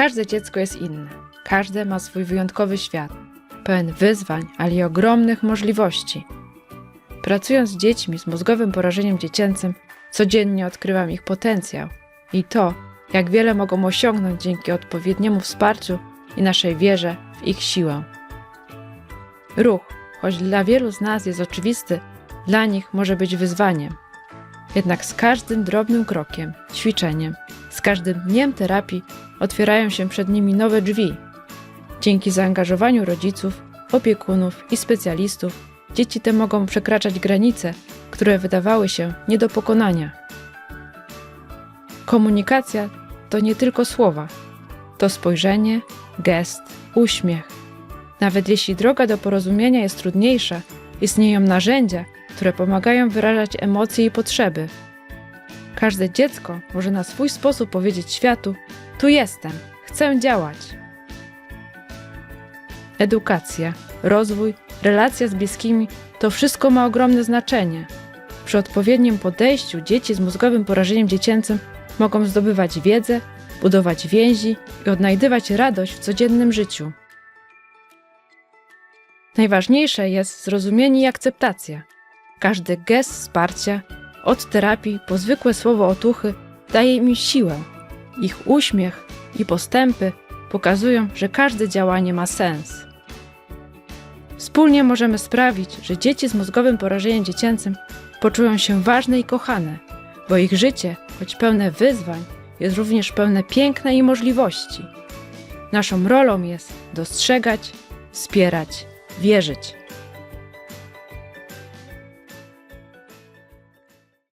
Każde dziecko jest inne. Każde ma swój wyjątkowy świat, pełen wyzwań, ale i ogromnych możliwości. Pracując z dziećmi z mózgowym porażeniem dziecięcym, codziennie odkrywam ich potencjał i to, jak wiele mogą osiągnąć dzięki odpowiedniemu wsparciu i naszej wierze w ich siłę. Ruch, choć dla wielu z nas jest oczywisty, dla nich może być wyzwaniem. Jednak z każdym drobnym krokiem, ćwiczeniem, z każdym dniem terapii otwierają się przed nimi nowe drzwi. Dzięki zaangażowaniu rodziców, opiekunów i specjalistów, dzieci te mogą przekraczać granice, które wydawały się nie do pokonania. Komunikacja to nie tylko słowa, to spojrzenie, gest, uśmiech. Nawet jeśli droga do porozumienia jest trudniejsza, istnieją narzędzia, które pomagają wyrażać emocje i potrzeby. Każde dziecko może na swój sposób powiedzieć światu: Tu jestem, chcę działać. Edukacja, rozwój, relacja z bliskimi to wszystko ma ogromne znaczenie. Przy odpowiednim podejściu dzieci z mózgowym porażeniem dziecięcym mogą zdobywać wiedzę, budować więzi i odnajdywać radość w codziennym życiu. Najważniejsze jest zrozumienie i akceptacja. Każdy gest wsparcia, od terapii po zwykłe słowo otuchy, daje im siłę. Ich uśmiech i postępy pokazują, że każde działanie ma sens. Wspólnie możemy sprawić, że dzieci z mózgowym porażeniem dziecięcym poczują się ważne i kochane, bo ich życie, choć pełne wyzwań, jest również pełne piękna i możliwości. Naszą rolą jest dostrzegać, wspierać, wierzyć.